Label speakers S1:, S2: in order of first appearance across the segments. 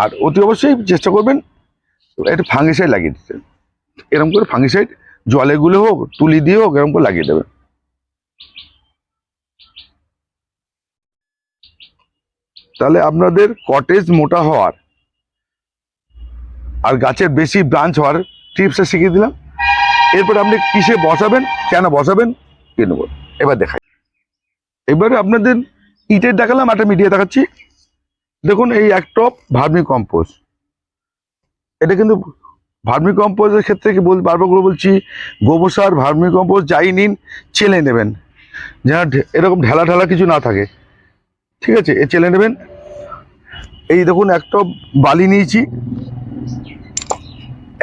S1: আর অতি অবশ্যই চেষ্টা করবেন একটু ফাঙ্গিসাইড লাগিয়ে দিতে। এরকম করে ফাঙ্গিসাইড জলে গুলে হোক, তুলি দিয়ে হোক, এরকম করে লাগিয়ে দেবেন। তাহলে আপনাদের কটেজ মোটা হওয়ার আর গাছের বেশি ব্রাঞ্চ হওয়ার টিপসটা শিখিয়ে দিলাম। এরপর আপনি কিসে বসাবেন, কেন বসাবেন কি নেব। এবার দেখাই। এবারে আপনাদের ইটের দেখালাম, একটা মিডিয়া দেখাচ্ছি। দেখুন, এই এক টপ ভার্মি কম্পোস্ট এটা কিন্তু ভার্মি কম্পোস্টের ক্ষেত্রে কি বল বারবার করে বলছি, গোবর সার, ভার্মি কম্পোস্ট যাই নিন, চেলে নেবেন। যেন এরকম ঢেলা ঢালা কিছু না থাকে। ঠিক আছে? এ চেলে নেবেন। এই দেখুন, এক টপ বালি নিয়েছি।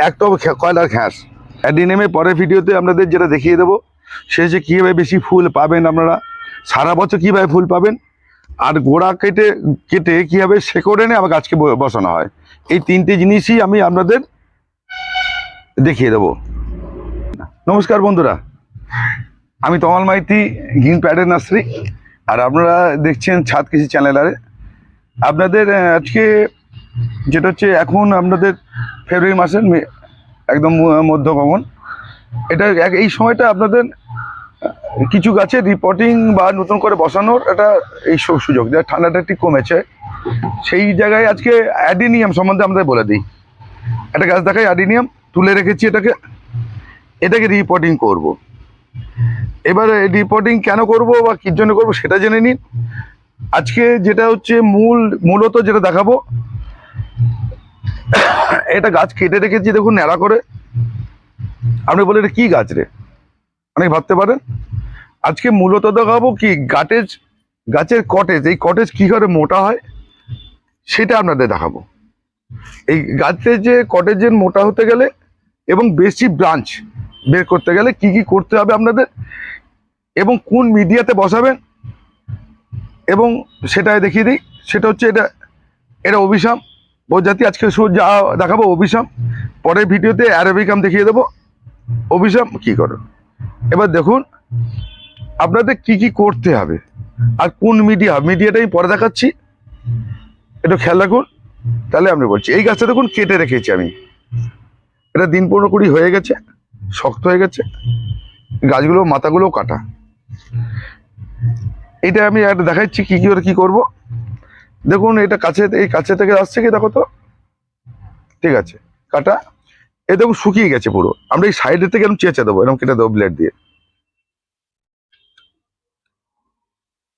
S1: এক টপ কয়লার ঘ্যাস। অ্যাডিনেমে পরের ভিডিওতে আপনাদের যেটা দেখিয়ে দেবো, সে যে কীভাবে বেশি ফুল পাবেন আপনারা, সারা বছর কীভাবে ফুল পাবেন আর গোড়া কেটে কেটে কীভাবে শেকড় এনে আবার গাছকে বসানো হয়? এই তিনটে জিনিসই আমি আপনাদের দেখিয়ে দেবো। নমস্কার বন্ধুরা। আমি তমাল মাইতি, গ্রিন প্যাডের নার্সারি। আর আপনারা দেখছেন ছাদ কৃষি চ্যানেলারে আপনাদের আজকে যেটা হচ্ছে এখন আপনাদের ফেব্রুয়ারি মাসের একদম ম- মধ্য গগন এটা এই সময়টা আপনাদের কিছু গাছে রিপোর্টিং বা নতুন করে বসানোর একটা এই সুযোগ, যা ঠান্ডাটা একটু কমেছে। সেই জায়গায় আজকে অ্যাডিনিয়াম সম্বন্ধে আমাদের বলে দিই। একটা গাছ দেখাই, অ্যাডিনিয়াম, তুলে রেখেছি এটাকে। এটাকে রিপোর্টিং করব। এবারে রিপোর্টিং কেন করব বা কির জন্য করব সেটা জেনে নিন। আজকে যেটা হচ্ছে মূল, মূলত যেটা দেখাবো, এটা গাছ কেটে রেখেছি, দেখুন, ন্যাড়া করে। আপনি বলে এটা কি গাছ রে? অনেক ভাবতে পারেন। আজকে মূলত দেখাবো কি গাটেজ, গাছের কটেজ এই কটেজ কি করে মোটা হয় সেটা আপনাদের দেখাবো। এই গাছের যে কটেজের মোটা হতে গেলে এবং বেশি ব্রাঞ্চ বের করতে গেলে কি কি করতে হবে আপনাদের এবং কোন মিডিয়াতে বসাবেন এবং সেটা দেখিয়ে দিই। সেটা হচ্ছে এটা এটা অভিশাম প্রজাতি আজকে যা দেখাবো অভিশাম পরের ভিডিওতে অ্যারাবিকাম দেখিয়ে দেবো। অভিশাম কি করো? এবার দেখুন আপনাদের কি কি করতে হবে? আর কোন মিডিয়া মিডিয়াটা আমি পরে দেখাচ্ছি। এটা খেয়াল রাখুন। তাহলে আমি বলছি, এই গাছটা দেখুন কেটে রেখেছি আমি। এটা দিন পনেরো কুড়ি হয়ে গেছে, শক্ত হয়ে গেছে। গাছগুলো মাথাগুলো কাটা। এটা আমি একটা দেখাচ্ছি কি কি করে কি করব। দেখুন, এটা কাছে, এই কাছে থেকে আসছে কি দেখো তো? ঠিক আছে, কাটা। এ দেখুন শুকিয়ে গেছে পুরো। আমরা এই সাইডের থেকে এরকম চেঁচে দেবো, এরকম কেটে দেবো ব্লেড দিয়ে।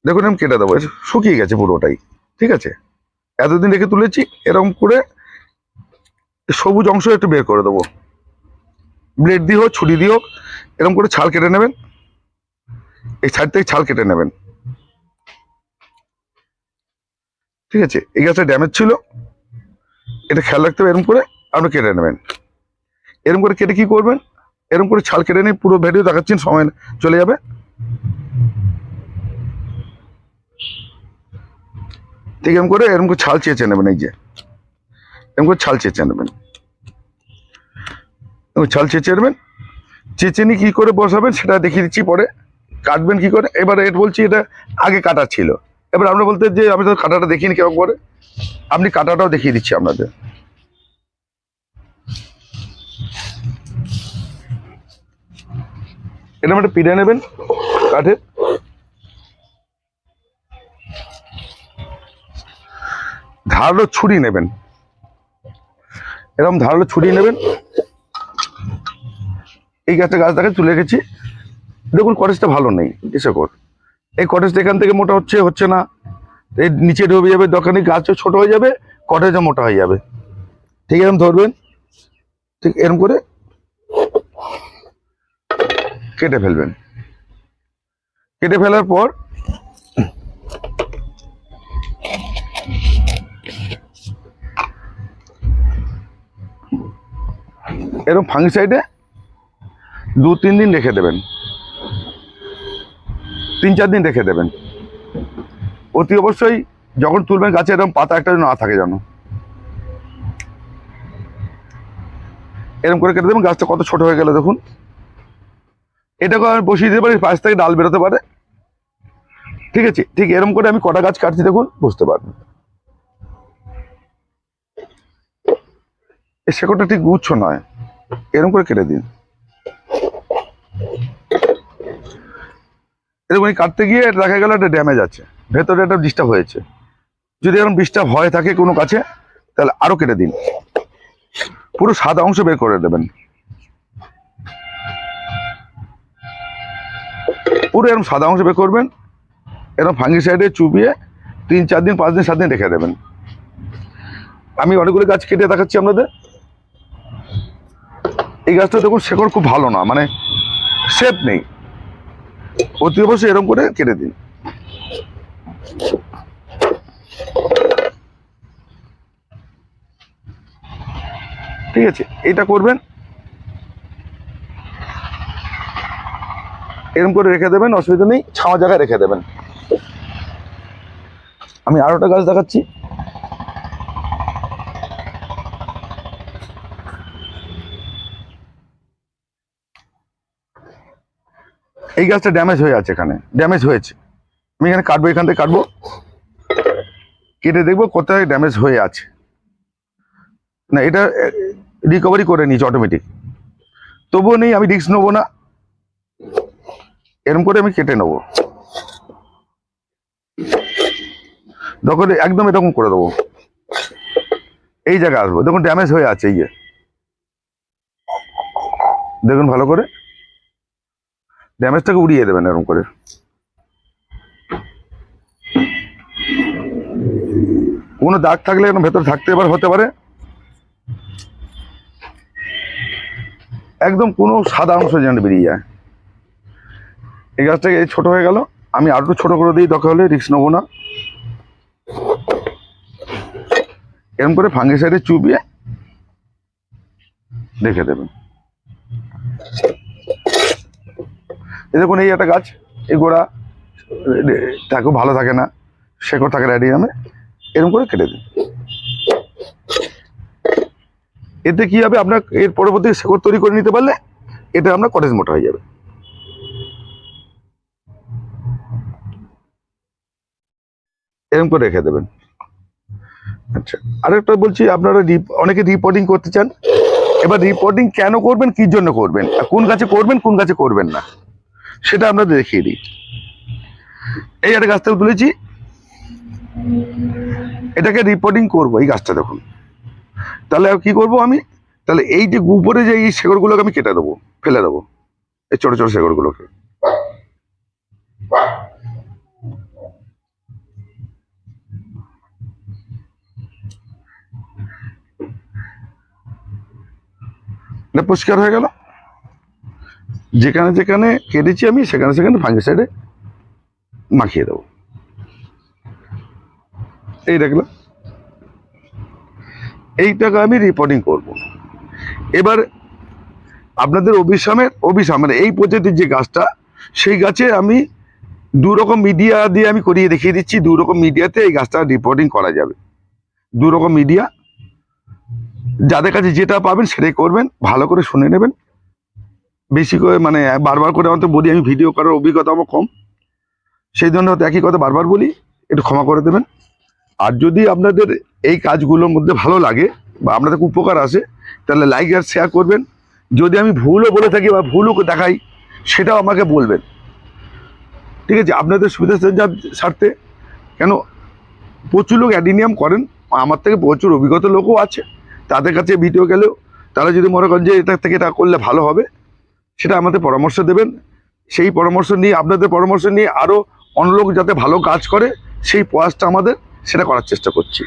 S1: দেখুন এরকম কেটে দেবো। শুকিয়ে গেছে পুরোটাই। ঠিক আছে? এতদিন রেখে তুলেছি, এরকম করে সবুজ অংশ একটু বের করে দেবো। ব্লেড দিয়ে হোক, ছুরি দিয়ে হোক, এরকম করে ছাল কেটে নেবেন। এই সাইড থেকে ছাল কেটে নেবেন। ঠিক আছে? এই গাছটা ড্যামেজ ছিল। এটা খেয়াল রাখতে হবে, এরকম করে আপনি কেটে নেবেন। এরকম করে কেটে কি করবেন? এরকম করে ছাল কেটে নিয়ে পুরো ভিডিও দেখাচ্ছেন, সময় চলে যাবে। ঠিক এরকম করে এরকম করে ছাল চেঁচে নেবেন এই যে। এরকম করে ছাল চেঁচে নেবেন। ছাল চেঁচে নেবেন। চেঁচে নিয়ে কী করে বসাবেন সেটা দেখিয়ে দিচ্ছি পরে। কাটবেন কি করে? এবার এটা বলছি এটা আগে কাটা ছিল। এবার আমরা বলতে যে আমি তো কাটাটা দেখিনি কেমন করে। আপনি কাটাটাও দেখিয়ে দিচ্ছি আপনাদের। এরকম একটা পিড়ে নেবেন কাঠের। ধারালো ছুরি নেবেন। এরকম ধারালো ছুরি নেবেন। এই গাছটা গাছ দেখে তুলে রেখেছি। দেখুন কটেজটা ভালো নেই এসে কর এই কটেজটা এখান থেকে মোটা হচ্ছে হচ্ছে না। এই নিচে ডুবে যাবে, দোকানে গাছও ছোট হয়ে যাবে কটেজও মোটা হয়ে যাবে। ঠিক এরকম ধরবেন। ঠিক এরকম করে কেটে ফেলবেন। কেটে ফেলার পর এরকম ফাঙ্গি সাইডে দু, তিন দিন রেখে দেবেন। তিন, চার দিন রেখে দেবেন। অতি অবশ্যই যখন তুলবেন গাছে এরকম পাতা একটা না থাকে যেন। এরকম করে কেটে দেবেন, গাছটা কত ছোট হয়ে গেল দেখুন। এটাকে আমি বসিয়ে দিতে পারি, পাশ থেকে ডাল বেরোতে পারে। ঠিক আছে, ঠিক এরকম করে আমি কটা গাছ কাটছি দেখুন, বুঝতে পারবেন। এই শেকড়টা ঠিক গুচ্ছ নয়। এরকম করে কেটে দিন। এরকম কাটতে গিয়ে দেখা গেল একটা ড্যামেজ আছে। ভেতরে একটা ডিস্টার্ব হয়েছে। যদি এরকম ডিস্টার্ব হয়ে থাকে কোনো কাছে, তাহলে আরও কেটে দিন। পুরো সাদা অংশ বের করে দেবেন। পুরো এরকম সাদা অংশ বের করবেন, এরকম ফাঙ্গি সাইডে চুবিয়ে তিন, চার দিন, পাঁচ দিন, সাত দিন রেখে দেবেন। আমি অনেকগুলো গাছ কেটে দেখাচ্ছি আপনাদের। এই গাছটা দেখুন, শেকড় খুব ভালো না মানে শেপ নেই। অতি অবশ্যই এরকম করে কেটে দিন। ঠিক আছে, এটা করবেন। এরকম করে রেখে দেবেন, অসুবিধা নেই, ছাওয়া জায়গায় রেখে দেবেন। আমি আরোটা গাছ দেখাচ্ছি। এই গাছটা ড্যামেজ হয়ে আছে এখানে ড্যামেজ হয়েছে। আমি এখানে কাটবো, এখান থেকে কাটবো। কেটে দেখব কোথায় ড্যামেজ হয়ে আছে। না, এটা রিকভারি করে নিয়েছি অটোমেটিক তবুও নেই, আমি রিস্ক নেব না। এরম করে আমি কেটে নেব। তখন একদম এরকম করে দেবো। এই জায়গায় আসব। দেখুন ড্যামেজ হয়ে আছে ইয়ে দেখুন, ভালো করে। ড্যামেজটাকে উড়িয়ে দেবেন এরকম করে। কোনো দাগ থাকলে এরকম ভেতর থাকতে পারে হতে পারে। একদম কোনো সাদা অংশ যেন বেরিয়ে যায়। এই গাছটাকে এই ছোট হয়ে গেল। আমি আরও একটু ছোট করে দিই, দরকার হলে রিস্ক নেব না। এরকম করে ফাঙ্গি সাইডে চুবিয়ে রেখে দেবেন। এই দেখুন, এই একটা গাছ, এই গোড়া থাকে ভালো থাকে না, শেকড় থাকে রেডিয়ামে এরকম করে কেটে দিন। এতে কি হবে? আপনার এর পরবর্তী শেকড় তৈরি করে নিতে পারলে এটা আপনার কটেজ মোটা হয়ে যাবে। এরকম করে রেখে দেবেন। আচ্ছা আরেকটা বলছি, আপনারা অনেকে রিপোর্টিং করতে চান। এবার রিপোর্টিং কেন করবেন? কি জন্য করবেন? কোন গাছে করবেন, কোন গাছে করবেন না? সেটা আমরা দেখিয়ে দিই। এই একটা গাছ থেকে তুলেছি, এটাকে রিপোর্টিং করব এই গাছটা দেখুন। তাহলে কি করব আমি? তাহলে এই যে উপরে যে এই শেকড়গুলোকে আমি কেটে দেবো, ফেলে দেবো, এই ছোট ছোট শেকড়গুলোকে। এটা পরিষ্কার হয়ে গেল? যেখানে যেখানে কেটেছি আমি, সেখানে সেখানে ফাঙ্গি সাইডে মাখিয়ে দেবো। এই দেখলাম। এইটাকে আমি রিপোর্টিং করব। এবার আপনাদের অভিসামের অভিসাম মানে এই প্রজাতির যে গাছটা, সেই গাছে আমি দু রকম মিডিয়া দিয়ে আমি করিয়ে দেখিয়ে দিচ্ছি দু রকম মিডিয়াতে এই গাছটা রিপোর্টিং করা যাবে। দু রকম মিডিয়া যাদের কাছে যেটা পাবেন সেটাই করবেন, ভালো করে শুনে নেবেন বেশি করে মানে বারবার করে আমার তো বলি, আমি ভিডিও করার অভিজ্ঞতা আমার কম। সেই জন্য হয়তো একই কথা বারবার বলি, একটু ক্ষমা করে দেবেন। আর যদি আপনাদের এই কাজগুলোর মধ্যে ভালো লাগে বা আপনাদের খুব উপকার আসে, তাহলে লাইক আর শেয়ার করবেন। যদি আমি ভুলও বলে থাকি বা ভুলও দেখাই, সেটাও আমাকে বলবেন। ঠিক আছে? আপনাদের সুবিধা স্বার্থে কেন? প্রচুর লোক অ্যাডিনিয়াম করেন। আমার থেকে প্রচুর অভিজ্ঞতা লোকও আছে। তাদের কাছে ভিডিও গেলেও তারা যদি মনে করেন যে এটা থেকে এটা করলে ভালো হবে সেটা আমাদের পরামর্শ দেবেন। সেই পরামর্শ নিয়ে, আপনাদের পরামর্শ নিয়ে আরও অন্য লোক যাতে ভালো কাজ করে, সেই প্রয়াসটা আমাদের সেটা করার চেষ্টা করছি।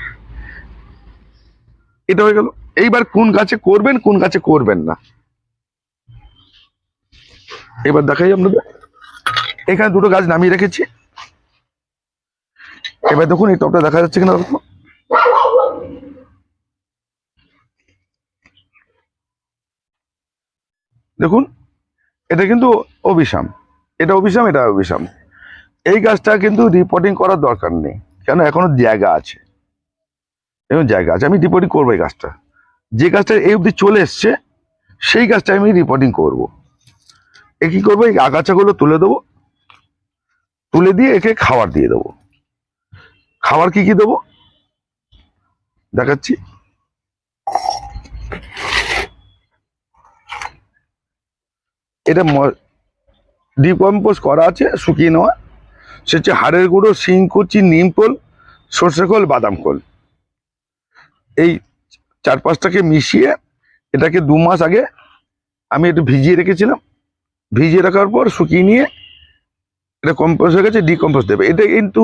S1: এটা হয়ে গেল। এইবার কোন গাছে করবেন, কোন গাছে করবেন না। এবার দেখাই আপনাদের। এখানে দুটো গাছ নামিয়ে রেখেছি। এবার দেখুন, এই টপটা দেখা যাচ্ছে কিনা দেখুন। দেখুন এটা কিন্তু অভিশাম এটা অভিশাম এটা অভিসাম এই গাছটা কিন্তু রিপোর্টিং করার দরকার নেই। কেন? এখনও জায়গা আছে। এখন জায়গা আছে। আমি রিপোর্টিং করব এই গাছটা যে গাছটা এই অবধি চলে এসছে, সেই গাছটা আমি রিপোর্টিং করব। এ কি করব? এই আগাছাগুলো তুলে দেবো। তুলে দিয়ে একে খাবার দিয়ে দেবো। খাবার কি কি দেবো? দেখাচ্ছি। এটা ডিকম্পোজ করা আছে, শুকিয়ে নেওয়া। সে হচ্ছে হাড়ের গুঁড়ো শিংকুচি নিমকোল সর্ষে খোল, বাদাম খোল। এই চার পাঁচটাকে মিশিয়ে এটাকে দু মাস আগে আমি একটু ভিজিয়ে রেখেছিলাম। ভিজিয়ে রাখার পর শুকিয়ে নিয়ে এটা কম্পোজ হয়ে গেছে ডিকম্পোজ দেবে। এটা কিন্তু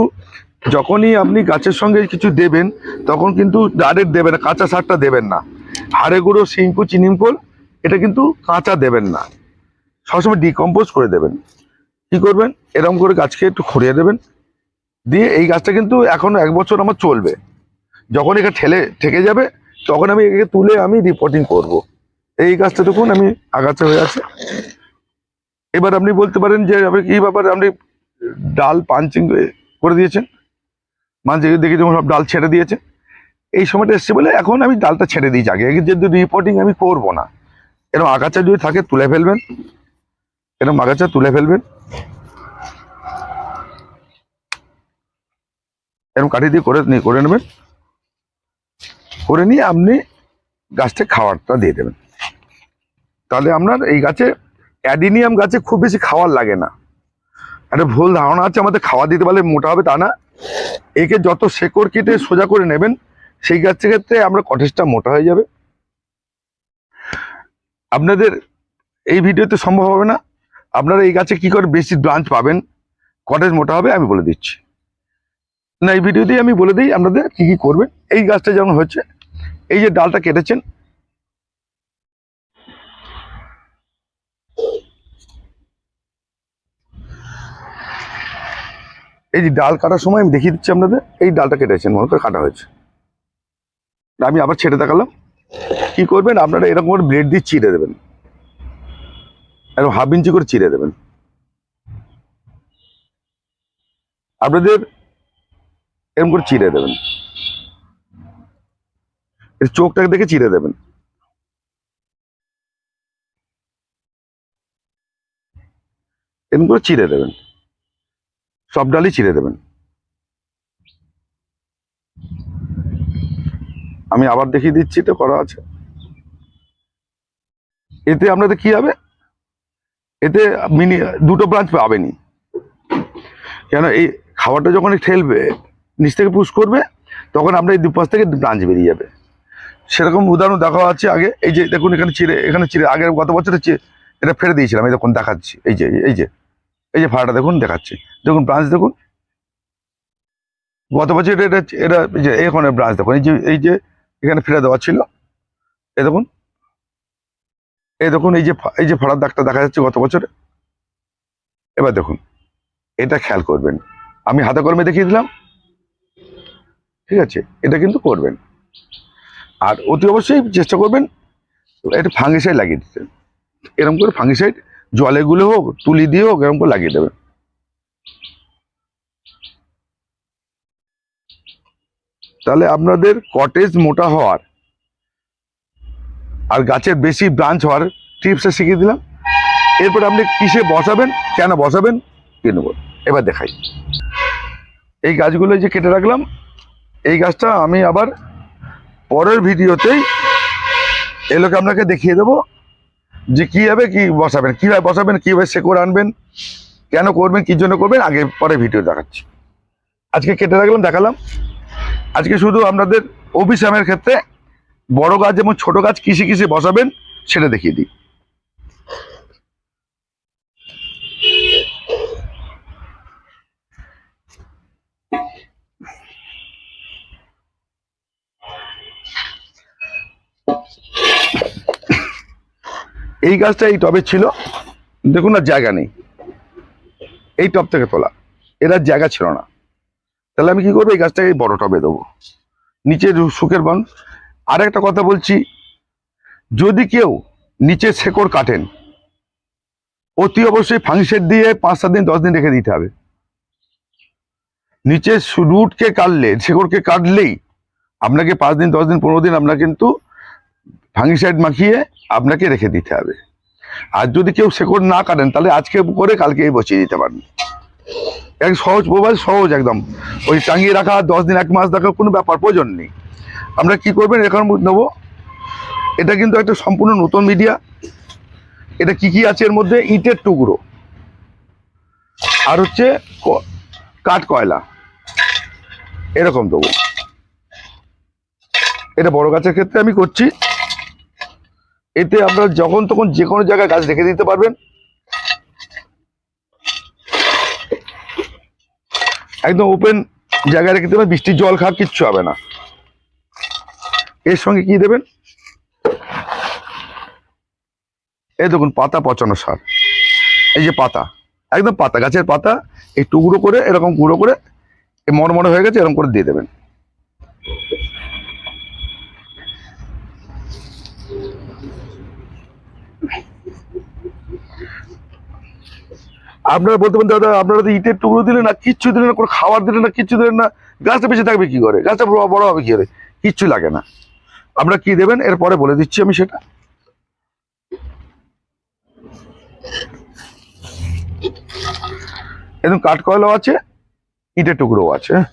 S1: যখনই আপনি গাছের সঙ্গে কিছু দেবেন, তখন কিন্তু ডাইরেক্ট দেবেন না, কাঁচা সারটা দেবেন না। হাড়ে গুঁড়ো শিংকুচি নিমকোল এটা কিন্তু কাঁচা দেবেন না। সবসময় ডিকম্পোজ করে দেবেন। কি করবেন? এরকম করে গাছকে একটু খড়িয়ে দেবেন। দিয়ে এই গাছটা কিন্তু এখনও এক বছর আমার চলবে। যখন এটা ঠেলে, ঠেকে যাবে, তখন আমি একে তুলে আমি রিপোর্টিং করব। এই গাছটা দেখুন, আমি আগাছা হয়ে আছে। এবার আপনি বলতে পারেন যে, আপনি কি ব্যাপারে আপনি ডাল পাঞ্চিং করে দিয়েছেন? মাঝে দেখি যখন সব ডাল ছেড়ে দিয়েছে। এই সময়টা এসছে বলে এখন আমি ডালটা ছেড়ে দিয়েছি আগে যেহেতু রিপোর্টিং আমি করব না। এরকম আগাছা যদি থাকে, তুলে ফেলবেন। এরকম আগাছা তুলে ফেলবেন এরকম কাঠি দিয়ে করে নিয়ে করে নেবেন। করে নিয়ে আপনি গাছটা খাওয়ারটা দিয়ে দেবেন। তাহলে আপনার এই গাছে অ্যাডিনিয়াম গাছে খুব বেশি খাওয়ার লাগে না। একটা ভুল ধারণা আছে, আমাদের খাওয়া দিতে পারলে মোটা হবে তা না। একে যত শেকড় কেটে সোজা করে নেবেন, সেই গাছের ক্ষেত্রে আমরা কটেজটা মোটা হয়ে যাবে। আপনাদের এই ভিডিওতে সম্ভব হবে না। আপনারা এই গাছে কি করে বেশি ব্রাঞ্চ পাবেন? কটেজ মোটা হবে, আমি বলে দিচ্ছি। না, এই ভিডিওতেই আমি বলে দিই আপনাদের কি কি করবেন। এই গাছটা যেমন হচ্ছে এই যে ডালটা কেটেছেন, এই যে ডাল কাটার সময় আমি দেখিয়ে দিচ্ছি আপনাদের, এই ডালটা কেটেছেন, মনে করে কাটা হয়েছে। আমি আবার ছেড়ে দেখালাম। কি করবেন, আপনারা এরকম ব্লেড দিয়ে চিড়ে দেবেন। এরকম হাফ ইঞ্চি করে চিড়ে দেবেন। আপনাদের এরকম করে চিড়ে দেবেন। এর চোখটাকে দেখে চিড়ে দেবেন। এরকম করে দেবেন। সব ডালই চিড়ে দেবেন। আমি আবার দেখিয়ে দিচ্ছি তো করা আছে। এতে আপনাদের কি হবে? এতে মিনি, দুটো ব্রাঞ্চ পাবেনি কেন এই খাবারটা যখন ঠেলবে, নিচ থেকে পুশ করবে, তখন আপনার এই দুপাশ থেকে ব্রাঞ্চ বেরিয়ে যাবে। সেরকম উদাহরণ দেখা আছে আগে। এই যে দেখুন, এখানে চিড়ে এখানে চিড়ে, আগের গত বছরে চি- এটা ফেলে দিয়েছিলাম, এই দেখুন, দেখাচ্ছি। এই যে এই যে এই যে ফাড়াটা দেখুন, দেখাচ্ছি। দেখুন ব্রাঞ্চ দেখুন। গত বছর এটা এটা যে এখানে ব্রাঞ্চ দেখুন। এই যে এই যে, এখানে ফেলে দেওয়া ছিল। এই দেখুন এই দেখুন, এই যে এই যে ফাড়ার দাগটা দেখা যাচ্ছে গত বছরে। এবার দেখুন, এটা খেয়াল করবেন। আমি হাতে কলমে দেখিয়ে দিলাম। ঠিক আছে, এটা কিন্তু করবেন। আর অতি অবশ্যই চেষ্টা করবেন একটু ফাঙ্গিসাইড লাগিয়ে দিতে। এরকম করে ফাঙ্গিসাইড জলে গুলে হোক, তুলি দিয়ে হোক, এরকম করে লাগিয়ে দেবেন। তাহলে আপনাদের কটেজ মোটা হওয়ার আর গাছের বেশি ব্রাঞ্চ হওয়ার টিপসটা শিখিয়ে দিলাম। এরপর আপনি কিসে বসাবেন, কেন বসাবেন কি নেব। এবার দেখাই। এই গাছগুলো যে কেটে রাখলাম, এই গাছটা আমি আবার পরের ভিডিওতেই এগুলোকে আপনাকে দেখিয়ে দেবো যে কীভাবে কি বসাবেন, কীভাবে বসাবেন, কীভাবে শেকড় আনবেন, কেন করবেন, কী জন্য করবেন, আগে পরে ভিডিও দেখাচ্ছি। আজকে কেটে রাখলাম, দেখালাম। আজকে শুধু আপনাদের অভিশামের ক্ষেত্রে বড় গাছ এবং ছোট গাছ কিসে কিসে বসাবেন সেটা দেখিয়ে দিই। এই গাছটা এই টবে ছিল। দেখুন আর জায়গা নেই। এই টব থেকে তোলা। এর জায়গা ছিল না। তাহলে আমি কি করব? এই গাছটাকে বড় টবে দেবো। নিচে রু- শুকের বন। আর একটা কথা বলছি, যদি কেউ নিচে শেকড় কাটেন, অতি অবশ্যই ফাংশন দিয়ে পাঁচ সাত দিন, দশ দিন রেখে দিতে হবে। নিচে রুটকে কাটলে, শেকড়কে কাটলেই আপনাকে পাঁচ দিন, দশ দিন, পনেরো দিন আপনার কিন্তু ফাঙ্গিসাইড মাখিয়ে আপনাকে রেখে দিতে হবে। আর যদি কেউ শেকড় না কাটেন, তাহলে আজকে করে কালকেই বসিয়ে দিতে পারেন এক সহজ, মোবাইল সহজ একদম। ওই টাঙিয়ে রাখা, দশ দিন, এক মাস রাখার কোনো ব্যাপার প্রয়োজন নেই। আমরা কি করবেন, এখন নেব। এটা কিন্তু একটা সম্পূর্ণ নতুন মিডিয়া এটা কি কি আছে এর মধ্যে? ইটের টুকরো। আর হচ্ছে কাঠ কয়লা। এরকম দেবো। এটা বড় গাছের ক্ষেত্রে আমি করছি। এতে আপনারা যখন তখন যে কোনো জায়গায় গাছ রেখে দিতে পারবেন। একদম ওপেন জায়গায় রেখে দেবেন বৃষ্টির জল খাওয়া কিচ্ছু হবে না। এর সঙ্গে কি দেবেন? এই দেখুন, পাতা পচানো সার। এই যে পাতা, একদম পাতা, গাছের পাতা এই টুকরো করে, এরকম গুঁড়ো করে মরমরে হয়ে গেছে, এরকম করে দিয়ে দেবেন। আপনারা বলতে পারেন, দাদা, আপনারা তো ইটের টুকরো দিলেন না, কিচ্ছু দিলেন না, কোনো খাবার দিলেন না, কিচ্ছু দিলেন না, গাছটা বেঁচে থাকবে কি করে? গাছটা বড় হবে কি করে? কিচ্ছু লাগে না। আপনারা কি দেবেন? এরপরে বলে দিচ্ছি আমি সেটা। একদম কাঠকয়লাও আছে, ইটের টুকরোও আছে। হ্যাঁ।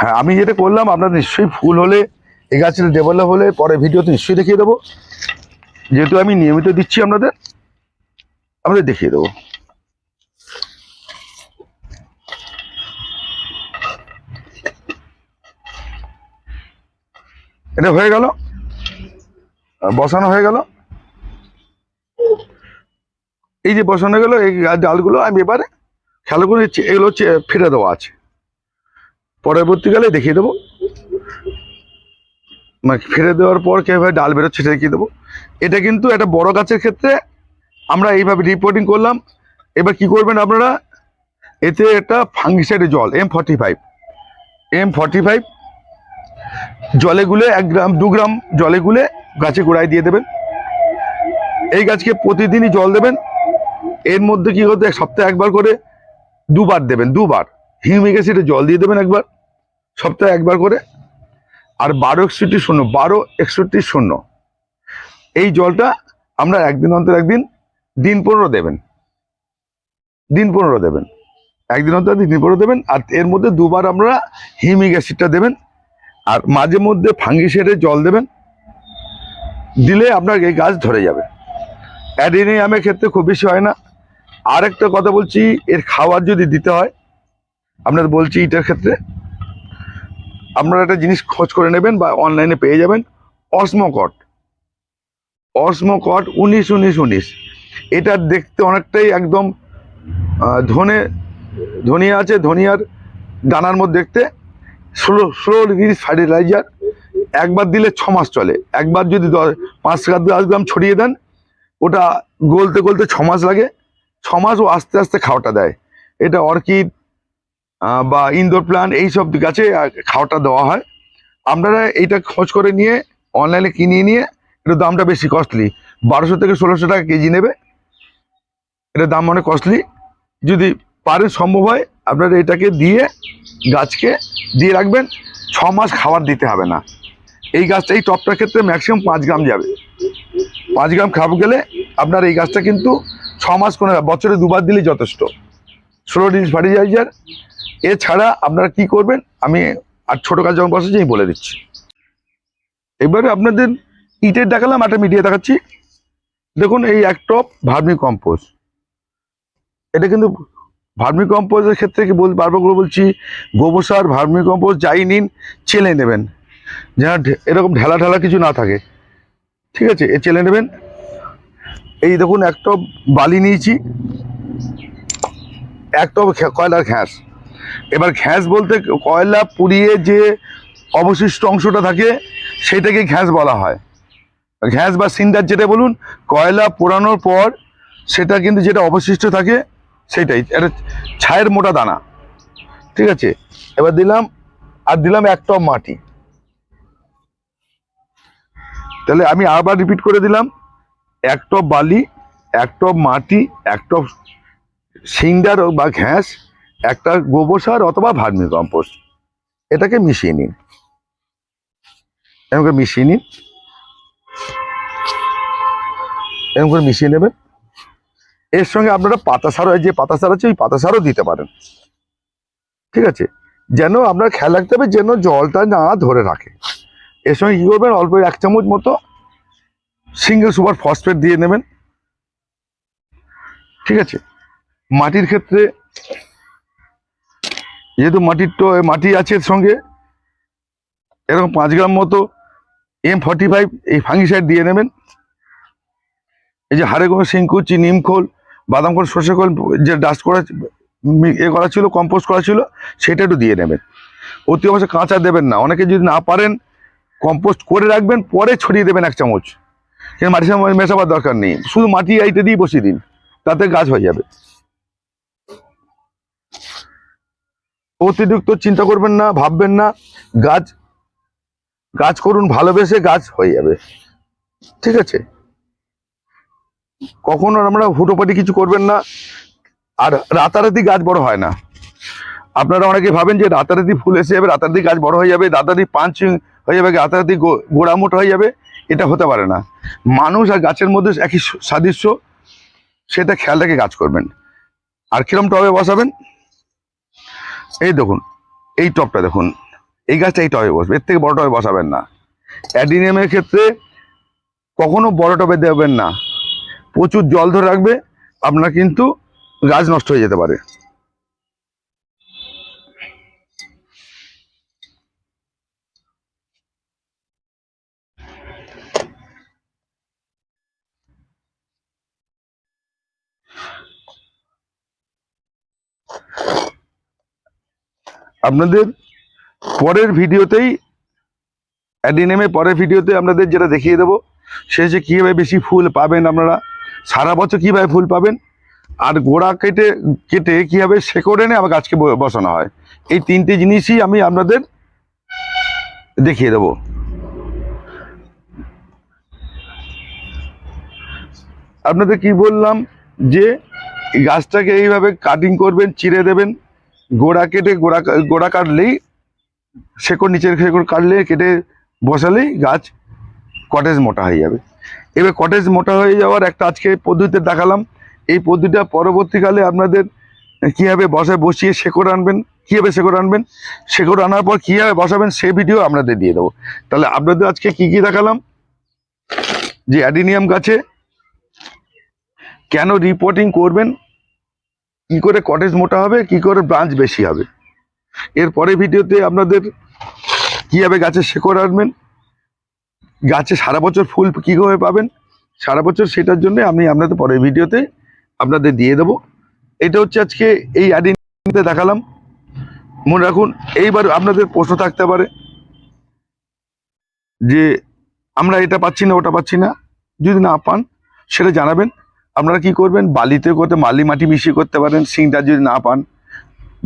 S1: হ্যাঁ আমি যেটা করলাম, আপনার নিশ্চয়ই ফুল হলে, এই গাছের ডেভেলপ হলে পরে ভিডিওতে নিশ্চয়ই দেখিয়ে দেবো। যেহেতু আমি নিয়মিত দিচ্ছি আপনাদের আপনাদের দেখিয়ে দেবো। এটা হয়ে গেল? বসানো হয়ে গেল? এই যে বসানো গেল, এই ডালগুলো আমি এবারে খেয়াল করে এগুলো হচ্ছে ফিরে দেওয়া আছে। পরবর্তীকালে দেখিয়ে দেবো। মানে ফেলে দেওয়ার পর কীভাবে ডাল বেরোচ্ছে সেটা দেখিয়ে দেবো। এটা কিন্তু একটা বড় গাছের ক্ষেত্রে আমরা এইভাবে রিপোর্টিং করলাম। এবার কি করবেন আপনারা? এতে একটা ফাঙ্গিসাইডের জল M forty five M forty five জলে গুলে এক গ্রাম, দু গ্রাম জলে গুলে গাছে গোড়ায় দিয়ে দেবেন। এই গাছকে প্রতিদিনই জল দেবেন। এর মধ্যে কি করতে সপ্তাহে একবার করে দুবার দেবেন, দুবার। হিউমিক অ্যাসিডে জল দিয়ে দেবেন একবার। সপ্তাহে একবার করে। আর বারো একষট্টি শূন্য, বারো একষট্টি শূন্য। এই জলটা আমরা একদিন অন্তর একদিন দিন পনেরো দেবেন। দিন পনেরো দেবেন। একদিন অন্তর দিন পনেরো দেবেন। আর এর মধ্যে দুবার আমরা হিমিক অ্যাসিডটা দেবেন। আর মাঝে মধ্যে ফাঙ্গিসাইডে জল দেবেন। দিলে আপনার এই গাছ ধরে যাবে। অ্যাডিনিয়ামের ক্ষেত্রে খুব বেশি হয় না। আরেকটা কথা বলছি, এর খাবার যদি দিতে হয় আপনার বলছি এটার ক্ষেত্রে। আপনারা একটা জিনিস খোঁজ করে নেবেন বা অনলাইনে পেয়ে যাবেন। অসমকট। অসমকট উনিশ উনিশ উনিশ। এটা দেখতে অনেকটাই একদম ধনে, ধনিয়া আছে, ধনিয়ার দানার মধ্যে দেখতে। ষোলো ষোলো ডিগ্রি ফার্টিলাইজার। একবার দিলে ছ মাস চলে। একবার যদি দ- পাঁচ দশ গ্রাম ছড়িয়ে দেন, ওটা গলতে গলতে ছ মাস লাগে। ছ মাস ও আস্তে আস্তে খাওয়াটা দেয়। এটা অর্কিড বা ইনডোর প্ল্যান্ট এইসব গাছে খাওয়াটা দেওয়া হয়। আপনারা এইটা খোঁজ করে নিয়ে অনলাইনে কিনিয়ে নিয়ে এটা দামটা বেশি কস্টলি বারোশো থেকে ষোলোশো টাকা কেজি নেবে। এটা দাম অনেক কস্টলি যদি পারেন সম্ভব হয়, আপনারা এটাকে দিয়ে, গাছকে দিয়ে রাখবেন। ছ মাস খাবার দিতে হবে না। এই গাছটা এই টপটার ক্ষেত্রে ম্যাক্সিমাম পাঁচ গ্রাম যাবে। পাঁচ গ্রাম খাবার গেলে আপনার এই গাছটা কিন্তু ছ মাস কোনো, বছরে দুবার দিলেই যথেষ্ট। ষোলো ডিগ্রি ফার্টিলাইজার এছাড়া আপনারা কি করবেন? আমি আর ছোট কাজ যখন বসেছি, আমি বলে দিচ্ছি। এবারে আপনাদের ইটের দেখালাম একটা মিডিয়া দেখাচ্ছি। দেখুন, এই এক টপ ভার্মি কম্পোস্ট এটা কিন্তু ভার্মি কম্পোস্টের ক্ষেত্রে কি বল বারবার করে বলছি, গোবর সার, ভার্মি কম্পোস্ট যাই নিন, চেলে নেবেন। যেন এরকম ঢেলা ঢেলা কিছু না থাকে। ঠিক আছে, এ চেলে নেবেন। এই দেখুন, এক টপ বালি নিয়েছি। এক টপ কয়লার ঘ্যাস। এবার ঘ্যাস বলতে কয়লা পুড়িয়ে যে অবশিষ্ট অংশটা থাকে, সেটাকে ঘ্যাস বলা হয়। ঘ্যাস বা সিন্ডার যেটা বলুন, কয়লা পোড়ানোর পর সেটা কিন্তু যেটা অবশিষ্ট থাকে, সেটাই। একটা ছায়ের মোটা দানা। ঠিক আছে? এবার দিলাম, আর দিলাম এক টপ মাটি। তাহলে আমি আবার রিপিট করে দিলাম, এক টপ বালি, এক টপ মাটি, এক টপ সিন্ডার বা ঘ্যাস একটা গোবর সার অথবা ভার্মি কম্পোস্ট। এটাকে মিশিয়ে নিন। এরকম করে মিশিয়ে নিন। এরকম করে মিশিয়ে নেবেন। এর সঙ্গে আপনারা পাতা সার যে পাতা সার আছে, ওই পাতা সারও দিতে পারেন। ঠিক আছে? যেন আপনার খেয়াল রাখতে হবে, যেন জলটা না ধরে রাখে। এর সঙ্গে কী করবেন? অল্প এক চামচ মতো সিঙ্গেল সুপার ফসফেট দিয়ে নেবেন। ঠিক আছে? মাটির ক্ষেত্রে যেহেতু মাটির তো মাটি আছে এর সঙ্গে, এরকম পাঁচ গ্রাম মতো এম ফর্টি ফাইভ এই ফাঙ্গিসাইড দিয়ে নেবেন। এই যে হাড়ে কোনো শিংকুচি নিমখোল বাদাম খোল, সর্ষে খোল, যে ডাস্ট করা এ করা ছিল কম্পোস্ট করা ছিল, সেটা একটু দিয়ে নেবেন। অতি অবশ্যই কাঁচা দেবেন না, অনেকে যদি না পারেন কম্পোস্ট করে রাখবেন, পরে ছড়িয়ে দেবেন এক চামচ। কিন্তু মাটির সঙ্গে মেশাবার দরকার নেই, শুধু মাটি এইটা দিয়ে বসিয়ে দিন, তাতে গাছ হয়ে যাবে। অতিরিক্ত চিন্তা করবেন না, ভাববেন না। গাছ গাছ করুন, ভালোবেসে গাছ হয়ে যাবে। ঠিক আছে? কখনো আমরা হুটোপাটি কিছু করবেন না। আর রাতারাতি গাছ বড় হয় না। আপনারা অনেকে ভাবেন যে রাতারাতি ফুল এসে যাবে, রাতারাতি গাছ বড় হয়ে যাবে, রাতারাতি পাঁচ হয়ে যাবে, রাতারাতি গো- গোড়া মোটা হয়ে যাবে। এটা হতে পারে না। মানুষ আর গাছের মধ্যে একই সাদৃশ্য, সেটা খেয়াল রেখে গাছ করবেন। আর কিরম টবে বসাবেন? এই দেখুন, এই টবটা দেখুন। এই গাছটা এই টবে বসবে, এর থেকে বড় টবে বসাবেন না। অ্যাডিনিয়ামের ক্ষেত্রে কখনো বড় টবে দেবেন না। প্রচুর জল ধরে রাখবে, আপনার কিন্তু গাছ নষ্ট হয়ে যেতে পারে। আপনাদের পরের ভিডিওতেই, অ্যাডিনেমে পরের ভিডিওতে আপনাদের যেটা দেখিয়ে দেবো, সে যে কীভাবে বেশি ফুল পাবেন আপনারা, সারা বছর কীভাবে ফুল পাবেন, আর গোড়া কেটে কেটে কীভাবে শেকড় এনে আবার গাছকে বসানো হয়, এই তিনটে জিনিসই আমি আপনাদের দেখিয়ে দেবো। আপনাদের কি বললাম যে, গাছটাকে এইভাবে কাটিং করবেন চিড়ে দেবেন গোড়া কেটে গোড়া গোড়া কাটলেই শেকড় নিচের শেকড় কাটলে, কেটে বসালেই গাছ কটেজ মোটা হয়ে যাবে। এবার কটেজ মোটা হয়ে যাওয়ার একটা আজকে পদ্ধতিতে দেখালাম। এই পদ্ধতিটা পরবর্তীকালে আপনাদের কীভাবে বসায় বসিয়ে শেকড় আনবেন, কীভাবে শেকড় আনবেন, শেকড় আনার পর কীভাবে বসাবেন সে ভিডিও আপনাদের দিয়ে দেবো। তাহলে আপনাদের আজকে কি কি দেখালাম? যে অ্যাডিনিয়াম গাছে কেন রিপোর্টিং করবেন? কি করে কটেজ মোটা হবে, কি করে ব্রাঞ্চ বেশি হবে। এর পরে ভিডিওতে আপনাদের কীভাবে গাছের শেকড় আনবেন, গাছে সারা বছর ফুল কীভাবে পাবেন, সারা বছর সেটার জন্য আমি আপনাদের পরের ভিডিওতে আপনাদের দিয়ে দেবো। এটা হচ্ছে আজকে এই আইডেন্টিতে দেখালাম। মনে রাখুন, এইবার আপনাদের প্রশ্ন থাকতে পারে যে, আমরা এটা পাচ্ছি না, ওটা পাচ্ছি না। যদি না পান, সেটা জানাবেন। আপনারা কি করবেন? বালিতে করতে মালি মাটি মিশিয়ে করতে পারেন সিংটা যদি না পান,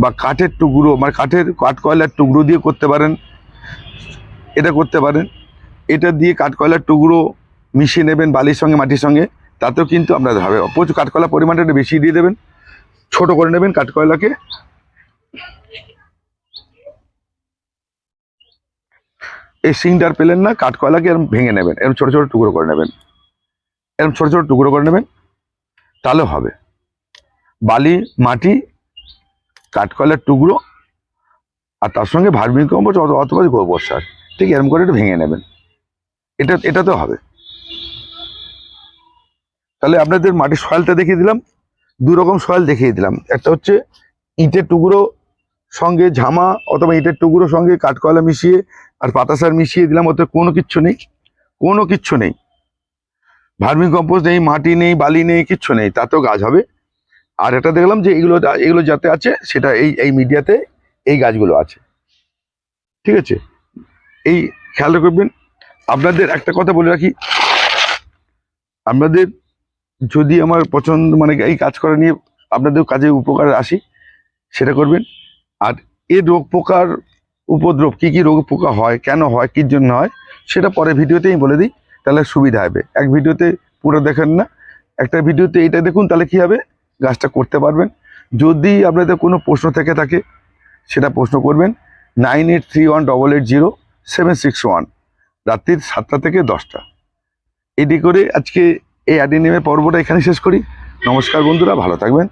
S1: বা কাঠের টুকরো মানে কাঠের কাঠ কয়লার টুকরো দিয়ে করতে পারেন, এটা করতে পারেন। এটা দিয়ে কাঠকয়লার টুকরো মিশিয়ে নেবেন বালির সঙ্গে, মাটির সঙ্গে, তাতেও কিন্তু আপনাদের হবে। প্রচুর কাঠকয়লা পরিমাণটা একটু বেশি দিয়ে দেবেন, ছোট করে নেবেন কাঠকয়লাকে এই সিংটার পেলেন না কাঠকয়লাকে এরকম ভেঙে নেবেন এরকম ছোট ছোট টুকরো করে নেবেন। এরকম ছোট ছোট টুকরো করে নেবেন। তাহলে হবে। বালি, মাটি কাঠকয়লার টুকরো, আর তার সঙ্গে ভার্মি কম্পোস্ট অথবা গোবর সার, ঠিক এরকম করে একটু ভেঙে নেবেন। এটা এটাতেও হবে। তাহলে আপনাদের মাটির সয়েলটা দেখিয়ে দিলাম। দু রকম সয়েল দেখিয়ে দিলাম। একটা হচ্ছে ইটের টুকরো সঙ্গে ঝামা অথবা ইটের টুকরো সঙ্গে কাঠকয়লা মিশিয়ে আর পাতা সার মিশিয়ে দিলাম, ওতে কোনো কিচ্ছু নেই। কোনো কিচ্ছু নেই। ভার্মি কম্পোস্ট নেই, মাটি নেই, বালি নেই, কিচ্ছু নেই তাতেও গাছ হবে। আর এটা দেখলাম যে এগুলো এগুলো যাতে আছে, সেটা এই এই মিডিয়াতে এই গাছগুলো আছে। ঠিক আছে? এই খেয়াল রাখবেন, আপনাদের একটা কথা বলে রাখি। আপনাদের যদি আমার পছন্দ মানে এই কাজ করা নিয়ে আপনাদের কাজে উপকার আসি, সেটা করবেন। আর এ রোগ পোকার উপদ্রব, কি কি রোগ পোকা হয়, কেন হয় কির জন্য হয়, সেটা পরে ভিডিওতেই বলে দিই। তাহলে সুবিধা হবে। এক ভিডিওতে পুরো দেখেন না, একটা ভিডিওতে এইটা দেখুন, তাহলে কি হবে? গাছটা করতে পারবেন। যদি আপনাদের কোনো প্রশ্ন থেকে থাকে, সেটা প্রশ্ন করবেন। Nine eight three one double eight zero seven six one, রাত্রির সাতটা থেকে দশটা। এটি করে আজকে এই অ্যাডিনিমের পর্বটা এখানে শেষ করি। নমস্কার বন্ধুরা, ভালো থাকবেন।